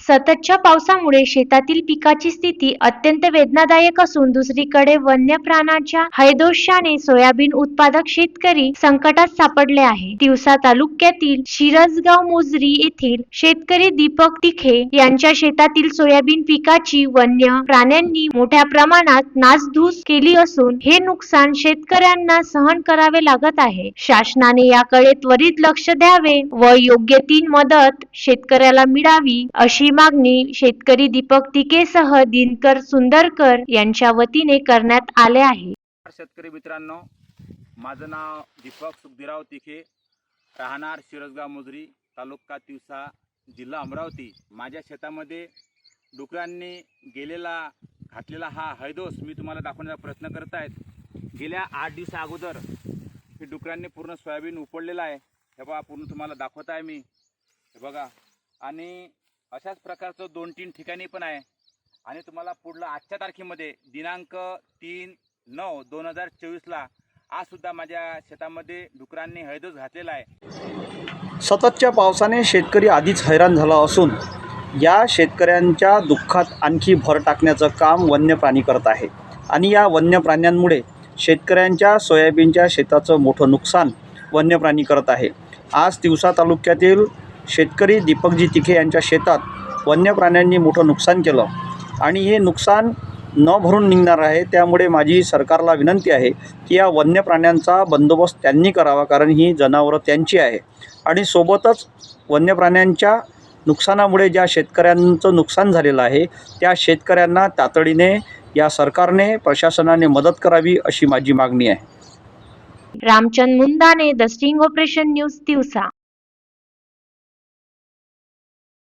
सततच्या पावसामुळे शेतातील पिकाची स्थिती अत्यंत वेदनादायक असून दुसरीकडे वन्य प्राण्याच्या हैदोषाने सोयाबीन उत्पादक शेतकरी संकटात सापडले आहे. दिवसा तालुक्यातील शिरसगाव मोजरी येथील शेतकरी दीपक तिखे यांच्या शेतातील सोयाबीन पिकाची वन्य प्राण्यांनी मोठ्या प्रमाणात नासधूस केली असून हे नुकसान शेतकऱ्यांना सहन करावे लागत आहे. शासनाने याकडे त्वरित लक्ष द्यावे व योग्य ती मदत शेतकऱ्याला मिळावी अशी मागणी शेतकरी दीपक तिकेसह दिनकर सुंदरकर यांच्या वतीने करण्यात आले आहे. शेतकरी मित्रांनो माझं नाव दीपक सुखदिराव तिखे राहणार शिरसगाव मुजरी तालुका तिवसा जिल्हा अमरावती. माझ्या शेतामध्ये डुकरांनी गेलेला घातलेला हा हैदोस मी तुम्हाला दाखवण्याचा प्रयत्न करत आहेत गेल्या आठ दिवसा अगोदर हे डुकरांनी पूर्ण सोयाबीन उपडलेलं आहे. हे बघा पूर्ण तुम्हाला दाखवत आहे मी. हे बघा. आणि अशाच प्रकारचं दोन तीन ठिकाणी पण आहे. आणि तुम्हाला पुढलं आजच्या तारखेमध्ये दिनांक तीन नऊ दोन हजार चोवीसला आजसुद्धा माझ्या शेतामध्ये डुकरांनी हळदच घातलेला आहे. सततच्या पावसाने शेतकरी आधीच हैराण झाला असून या शेतकऱ्यांच्या दुःखात आणखी भर टाकण्याचं काम वन्य प्राणी करत आहे. आणि या वन्य प्राण्यांमुळे शेतकऱ्यांच्या सोयाबीनच्या शेताचं मोठं नुकसान वन्य प्राणी करत आहे. आज तिवसा तालुक्यातील शेतकरी दीपकजी तिखे यांच्या शेतात वन्य प्राण्यांनी मोठं नुकसान केलं. आणि हे नुकसान न भरून निघणार आहे त्यामुळे माझी सरकारला विनंती आहे की या वन्य प्राण्यांचा बंदोबस्त त्यांनी करावा कारण ही जनावरं त्यांची आहे. आणि सोबतच वन्य प्राण्यांच्या नुकसानामुळे ज्या शेतकऱ्यांचं नुकसान झालेलं आहे त्या शेतकऱ्यांना तातडीने या सरकारने प्रशासनाने मदत करावी अशी माझी मागणी आहे. Ramchand Mundane the sting operation news दिवसा.